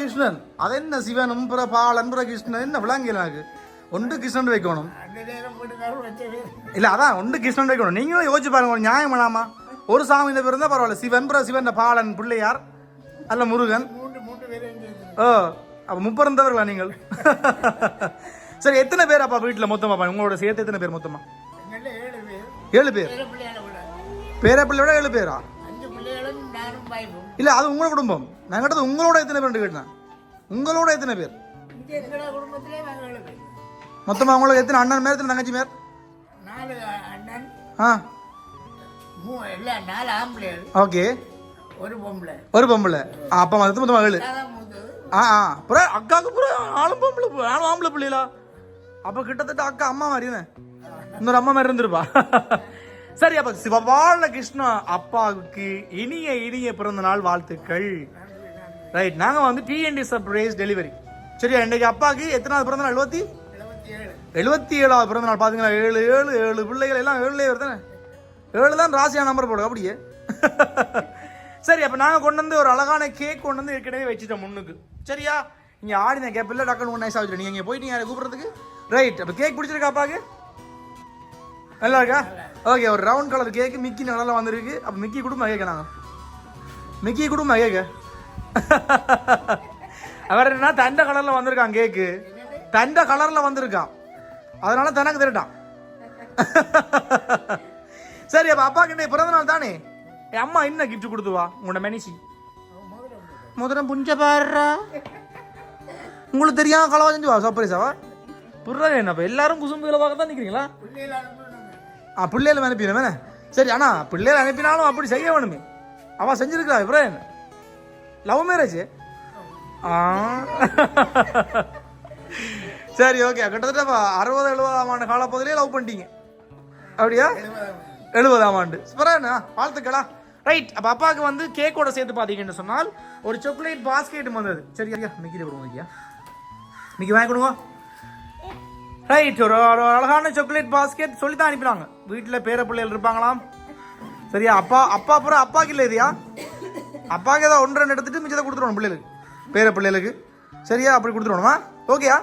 சிவபாலகிருஷ்ணன் அது என்ன சிவனும் பிற பாலன் பிற கிருஷ்ணன் என்ன விளங்கல எனக்கு? ஒன்று கிருஷ்ணன் வைக்கணும். இல்ல அதான் ஒன்று கிருஷ்ணன் வைக்கணும். நீங்களும் யோசிச்சு பாருங்க ஒரு நியாயம் வேணாமா? ஒரு சாமி இந்த பேர் இருந்தா பரவாயில்ல. சிவன் பிற சிவன் பாலன் பிள்ளையார் அல்ல முருகன். ஓ அப்ப முப்பருந்தவர்களா நீங்கள்? சரி எத்தனை பேர் அப்பா வீட்டில் மொத்தமா அப்பா? உங்களோட சேர்த்து எத்தனை பேர் மொத்தமா? ஏழு பேர். பேர. பிள்ளை விட ஏழு பேரா? இல்ல அது உங்களோட குடும்பம் நான் கேட்டது உங்களோட எத்தனை பேர் கேட்டேன் உங்களோட எத்தனை பேர் மொத்தமா உங்களுக்கு எத்தனை அண்ணன் மேர் எத்தனை தங்கச்சி அண்ணன் ஆ ஓகே ஒரு பொம்பளை ஒரு பொம்பளை அப்பா மொத்தம் மொத்தமா மூத்தது ஆ ஆ அப்புறம் அக்காவுக்கு அப்புறம் ஆளும் பொம்பளை ஆளும் ஆம்பளை பிள்ளைகளா அப்ப கிட்டத்தட்ட அக்கா அம்மா மாதிரி இன்னொரு அம்மா மாதிரி இருந்திருப்பா சரி அப்ப சிவபால கிருஷ்ணா அப்பாவுக்கு இனிய இனிய பிறந்த நாள் வாழ்த்துக்கள். ரைட் நாங்க வந்து டிஎன்டி சர்ப்ரைஸ் டெலிவரி சரியா இன்னைக்கு அப்பாவுக்கு எத்தனாவது பிறந்த நாள்? எழுபத்தி எழுபத்தி ஏழு. எழுபத்தி ஏழாவது பிறந்த நாள். பாத்தீங்களா? ஏழு ஏழு ஏழு பிள்ளைகள் எல்லாம் ஏழுலயே வருதானே ஏழு தான் ராசியா நம்பர் போடுங்க அப்படியே. சரி அப்ப நாங்க கொண்டு வந்து ஒரு அழகான கேக் கொண்டு வந்து ஏற்கனவே வச்சுட்டோம் முன்னுக்கு. சரியா? நீங்க ஆடின கேப்பில் டக்குன்னு ஒன்று நைஸாக வச்சுட்டு நீங்க இங்க போயிட்டீங்க கூப்பிடுறதுக்கு? ரைட் அப்ப கேக் பிடிச்சிருக்கா அப்பாக்கு? நல்லா இருக்கா ஓகே ஒரு ரவுண்ட் கலர் கேக்கு மிக்கி நல்லா வந்திருக்கு. அப்போ மிக்கி குடும்பம் கேட்க நாங்கள் மிக்கி குடும்பம் கேட்க அவர் என்ன? தண்ட கலரில் வந்திருக்கான் கேக்கு தண்ட கலரில் வந்திருக்கான். அதனால தனக்கு திருட்டான். சரி அப்போ அப்பாக்கு இன்னைக்கு பிறந்த நாள் தானே? என் அம்மா என்ன கிஃப்ட் கொடுத்துவா? உங்களோட மெனிசி. முதலம் புஞ்ச பாடுறா உங்களுக்கு தெரியாம கலவா செஞ்சு வா சர்ப்ரைஸாவா புர்றா என்னப்பா எல்லாரும் குசும்புகளை பார்க்க தான் நிற்கிறீங்களா ஆ பிள்ளைகளை அனுப்பினேன் வேணே சரி அண்ணா பிள்ளைகளை அனுப்பினாலும் அப்படி செய்ய வேணுமே. அவள் செஞ்சிருக்கா அப்புறம் லவ் மேரேஜ் சரி ஓகே கிட்டத்தட்ட அறுபது எழுபதாம் ஆண்டு காலப்பகுதியிலே லவ் பண்ணிட்டீங்க. அப்படியா? எழுபதாம் ஆண்டு. அப்புறம் என்ன? வாழ்த்துக்களா? ரைட் அப்போ அப்பாவுக்கு வந்து கேக்கோட சேர்த்து பார்த்தீங்கன்னு சொன்னால் ஒரு சாக்லேட் பாஸ்கெட் வந்தது. சரி ஐயா மிக்கில கொடுங்க ஐயா. மிக்கி வாங்கி கொடுங்க. ரைட் ஒரு ஒரு அழகான சாக்லேட் பாஸ்கெட் சொல்லி தான் அனுப்பினாங்க. வீட்டில் பேர பிள்ளைகள் இருப்பாங்களாம். சரியா? அப்பா அப்பா அப்புறம் அப்பாக்கு இல்லை இதையா அப்பாக்கு ஏதாவது ஒன்று ரெண்டு எடுத்துட்டு மிச்சத்தை கொடுத்துருவோம் பிள்ளைகளுக்கு. பேர பிள்ளைகளுக்கு. சரியா? அப்படி கொடுத்துருவோமா ஓகேயா?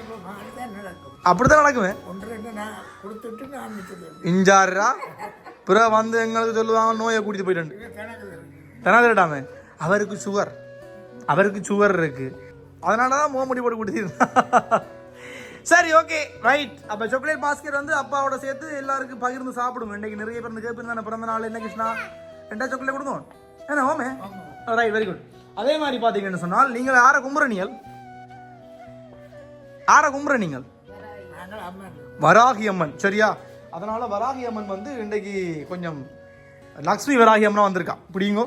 இப்போ தான் அப்படித்தான் நடக்குமே. ஒன்று பிற வந்து எங்களுக்கு சொல்லுவாங்க நோயை கூட்டிட்டு போயிட்டு தெனாதிரட்டாமே அவருக்கு சுகர் அவருக்கு சுகர் இருக்கு. அதனால தான் முகமுடி போட்டு கொடுத்திருந்தா சரி ஓகே ரைட் அப்ப சாக்லேட் பாஸ்கெட் வந்து அப்பாவோட சேர்த்து எல்லாருக்கும் பகிர்ந்து சாப்பிடுங்க. இன்னைக்கு நிறைய பேர் தானே பிறந்த நாள் என்ன கிருஷ்ணா? ரெண்டா சாக்லேட் கொடுங்க. என்ன ஓமே ரைட் வெரி குட் அதே மாதிரி பாத்தீங்கன்னு சொன்னால் நீங்கள் யாரை கும்புற நீங்கள் யாரை கும்புற நீங்கள் வராகி அம்மன் சரியா? அதனால வராகி அம்மன் வந்து இன்றைக்கு கொஞ்சம் லக்ஷ்மி வராகி அம்மனா வந்திருக்கா. பிடிங்கோ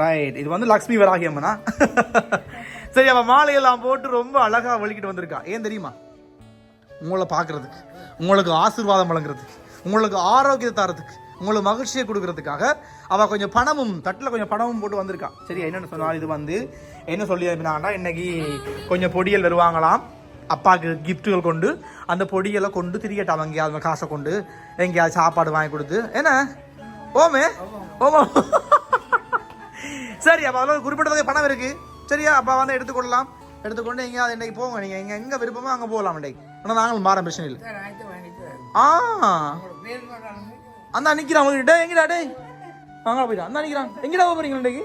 ரைட் இது வந்து லக்ஷ்மி வராகி அம்மனா? சரி அவ மாலையெல்லாம் போட்டு ரொம்ப அழகா வலிக்கிட்டு வந்திருக்கா. ஏன் தெரியுமா? உங்களை பார்க்குறதுக்கு உங்களுக்கு ஆசீர்வாதம் வழங்குறதுக்கு உங்களுக்கு ஆரோக்கியத்தை தரத்துக்கு உங்களுக்கு மகிழ்ச்சியை கொடுக்கறதுக்காக அவள் கொஞ்சம் பணமும் தட்டில் கொஞ்சம் பணமும் போட்டு வந்திருக்கா. சரி என்னென்னு சொன்னால் இது வந்து என்ன சொல்லி அனுப்பினாங்கன்னா இன்னைக்கு கொஞ்சம் பொடியல் வருவாங்களாம். அப்பாவுக்கு கிஃப்ட்டுகள் கொண்டு அந்த பொடியெல்லாம் கொண்டு திரியட்டாம் எங்கேயாவது காசை கொண்டு எங்கேயாவது சாப்பாடு வாங்கி கொடுத்து. என்ன? ஓமே? ஓமா? சரி அப்போ அதில் குறிப்பிட்ட வகை பணம் இருக்குது சரியா? அப்பா வந்து எடுத்துக்கொள்ளலாம். எடுத்துக்கொண்டு எங்கேயாவது இன்னைக்கு போங்க. நீங்கள் எங்கே எங்கே விருப்பமோ அங்கே போகலாம் இன்னைக்கு. ஆனால் நாங்களும் மாற பிரச்சனை இல்லை. ஆ. அந்த நிற்கிறான் அவங்க டே எங்கடா டே வாங்க போயிட்டான் அந்த நிற்கிறான் எங்கடா போகிறீங்க இன்னைக்கு?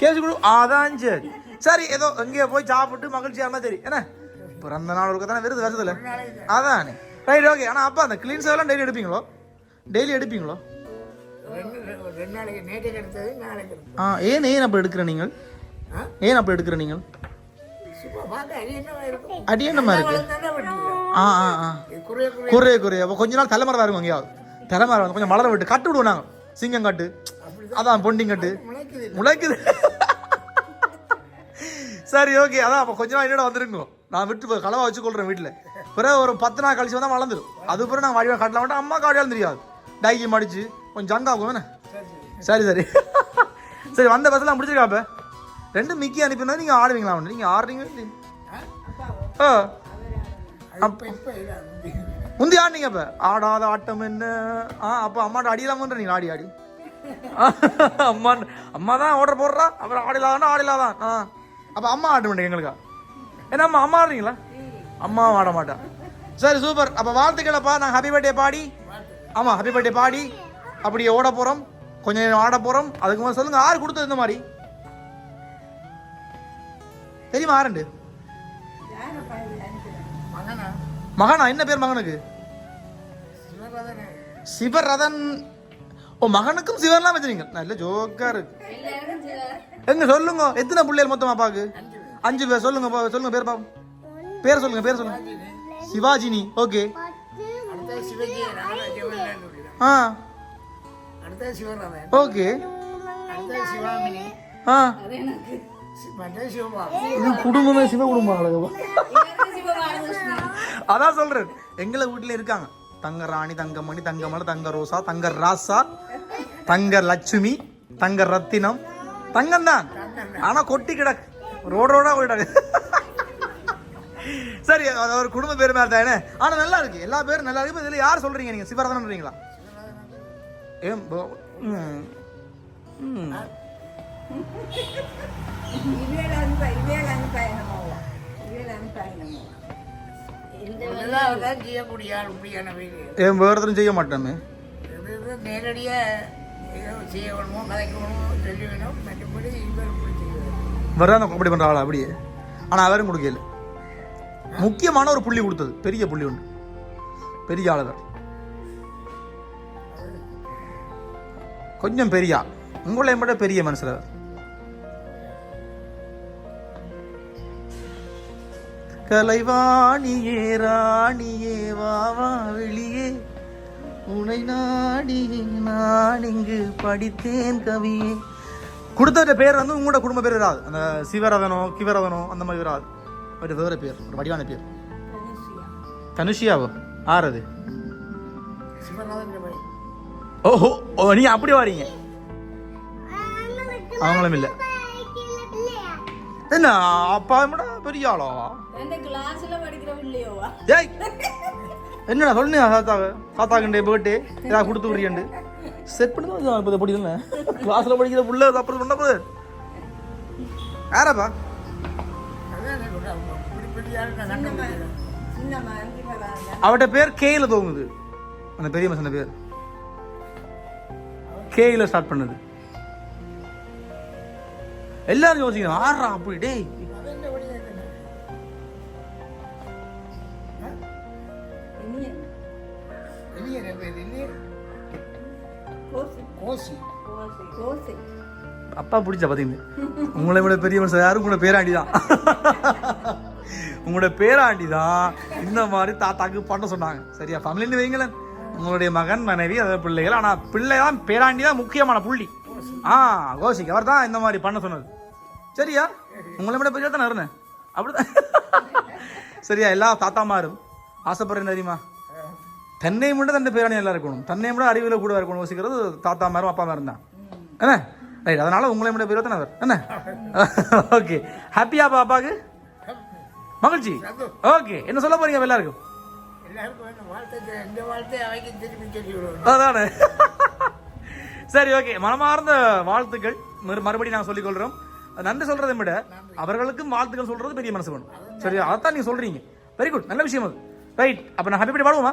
கேஸ் கொடு. அதான் சரி. சரி ஏதோ எங்கேயோ போய் சாப்பிட்டு மகிழ்ச்சியாக இருந்தால் சரி. என்ன? பிறந்த நாள் இருக்க தானே வருது வருஷத்தில். அதானே. ரைட் ஓகே ஆனால் அப்பா அந்த க்ளீன் எல்லாம் டெய்லி எடுப்பீங்களோ? டெய்லி எடுப்பீங்களோ. ஆ ஏன் ஏன் அப்போ எடுக்கிற நீங்கள்? ஏன் அப்போ எடுக்கிற நீங்கள்? சும்மா பார்க்க அது என்னவா இருக்கும்? அடி என்னமா இருக்கு. ஆ ஆ ஆ. குறைய குறைய. கொஞ்ச நாள் தலைமறை தான் இருக்கும் எங்கேயாவது தலைமறை வந்து கொஞ்சம் மலர விட்டு கட்டு விடுவோம் நாங்கள் சிங்கம் கட்டு. அதான் பொண்டிங் கட்டு. முளைக்குது சரி ஓகே. அதான் அப்போ கொஞ்ச நாள் என்னோட வந்துருங்க. நான் விட்டு போய் கலவா வச்சு கொள்றேன் வீட்டில். பிறகு ஒரு பத்து நாள் கழிச்சு வந்தால் வளர்ந்துடும் அது பிறகு நான் வடிவா கட்டலாம். மாட்டேன் அம்மா காடியாலும் தெரியாது. டைக்கி மடிச்சு கொஞ்சம் ஜங்காகும் என்ன? சரி சரி. சரி வந்த பஸ்ஸெல்லாம் முடிச்சிருக்கா அப்போ? ரெண்டு மிக்கி அனுப்பினா நீங்கள் ஆடுவீங்களா அவன்? நீங்கள் ஆடுறீங்க ஆ. முந்தி. ஆடினீங்க அப்போ? ஆடாத ஆட்டம் என்ன? ஆ அப்போ அம்மாட்ட அடியலாமன்ற நீங்கள் ஆடி ஆடி. அம்மா அம்மா தான் ஆர்டர் போடுறா. அப்புறம் ஆடிலாதான் ஆடிலாதான் ஆ. அப்போ அம்மா ஆட மாட்டேங்க எங்களுக்கா? என்ன அம்மா அம்மா ஆடுறீங்களா? அம்மாவும் ஆட மாட்டேன் சரி சூப்பர் அப்போ வாழ்த்துக்களப்பா. நாங்கள் ஹாப்பி பர்த்டே பாடி. ஆமாம் ஹாப்பி பர்த்டே பாடி. அப்படியே ஓட போகிறோம் கொஞ்சம் ஆட போகிறோம் அதுக்கு முதல்ல சொல்லுங்கள் யார் கொடுத்தது இந்த மாதிரி? தெரியுமா ஆரண்டு? மகனா? என்ன பேர் மகனுக்கு? சிவராதனே. ஓ மகனுக்கும் சிவன்லாம் வச்சுருங்க நல்ல ஜோக்கா இருக்கு. எங்க சொல்லுங்க எத்தனை பிள்ளைகள் மொத்தமா பாக்கு அஞ்சு பேர். சொல்லுங்க சொல்லுங்க பேர் பாப்போம் பேர் சொல்லுங்க பேர் சொல்லுங்க. சிவாஜினி. ஓகே. ஆ. ஓகே. ஆ. இது குடும்பமே சிவ குடும்பம் அதான் சொல்றேன். எங்களை வீட்டுல இருக்காங்க. தங்க ராணி தங்கமணி தங்கமலை தங்க ரோசா தங்க ராசா தங்க லட்சுமி தங்க ரத்தினம் தங்கம் தான் ஆனா கொட்டி கிடக்கு. ரோடு ரோடா போயிட்டாங்க சரி ஒரு குடும்ப பேர் மாதிரி தானே. ஆனா நல்லா இருக்கு. எல்லா பேரும் நல்லா இருக்கு. இதுல யார் சொல்றீங்க நீங்க? சிவரதன்றீங்களா ஏன். ஏன் செய்ய மாட்டோமே? நேரடியாக ஏதோ செய்ய பிடிச்சிக்கிறது வர்றாங்க அப்படி பண்ற ஆளா? அப்படியே. ஆனா அவரும் கொடுக்கல. முக்கியமான ஒரு புள்ளி கொடுத்தது. பெரிய புள்ளி உண்டு பெரிய ஆளுவர் கொஞ்சம் பெரிய உங்களை விட பெரிய மனுஷர் அவர். கலைவாணியே ராணியே வா வா வெளியே. உனை நாடி நான் இங்கு படித்தேன் கவியே. கொடுத்த பேர் வந்து உங்களோட குடும்ப பேர் வராது அந்த சிவரதனோ கிவரதனோ அந்த மாதிரி வராது ஒரு வேற பேர் ஒரு வடிவான பேர். தனுஷியாவோ? ஆறது ஓஹோ ஓ நீங்க அப்படி வாரீங்க. அவங்களும் இல்ல. என்ன அப்பா கூட பெரிய ஆளா ஏய் என்னடா சொல்லு சாத்தாவை சாத்தாக்குண்டே பேர்ட்டே ஏதாவது கொடுத்து விடுறியண்டு செட் பண்ணி தான் இப்போ எப்படி இல்லை கிளாஸில் படிக்கிற புள்ள அப்புறம் பண்ண போது யாராப்பா அவட்ட பேர் கேயில தோங்குது அந்த பெரிய மசன பேர் கேயில் ஸ்டார்ட் பண்ணுது எல்லாரும் யோசிக்கணும் ஆறா அப்படி டேய் கோசி. கோசி. அப்பா பிடிச்ச பார்த்தீங்க உங்களை விட பெரிய மனுஷன் யாரும் கூட பேராண்டி தான் உங்களோட பேராண்டி தான் இந்த மாதிரி தாத்தாக்கு பண்ண சொன்னாங்க. சரியா? ஃபேமிலின்னு வைங்களேன். உங்களுடைய மகன் மனைவி அதை பிள்ளைகள். ஆனால் பிள்ளை தான் பேராண்டி தான் முக்கியமான புள்ளி. ஆ கோஷிக் அவர் தான் இந்த மாதிரி பண்ண சொன்னது. சரியா? உங்களை விட பெரிய தான் இருந்தேன் அப்படிதான் சரியா? எல்லா தாத்தா மாறும் ஆசைப்படுறேன் தெரியுமா? தன்னை மட்டும் தன் பேராணி எல்லாம் இருக்கணும். தன்னை விட அறிவில் கூட இருக்கணும். யோசிக்கிறது தாத்தா மாரும் அப்பா மாரும் தான். என்ன? ரைட் அதனால உங்களை விட பேர் தானே அவர். என்ன? ஓகே. ஹாப்பியா பாப்பாக்கு மகிழ்ச்சி. ஓகே. என்ன சொல்ல போறீங்க எல்லாருக்கும்? அதானே. சரி ஓகே. மனமார்ந்த வாழ்த்துக்கள். மறு- மறுபடியும் நாங்கள் சொல்லிக் கொள்றோம் நன்றி சொல்றதை விட அவர்களுக்கும் வாழ்த்துக்கள் சொல்றது பெரிய மனசு வேணும். சரி அதான் நீங்க சொல்றீங்க. வெரி குட் நல்ல விஷயம் அது. ரைட் அப்ப நான் ஹாப்பி பர்த்டே பாடுவோமா?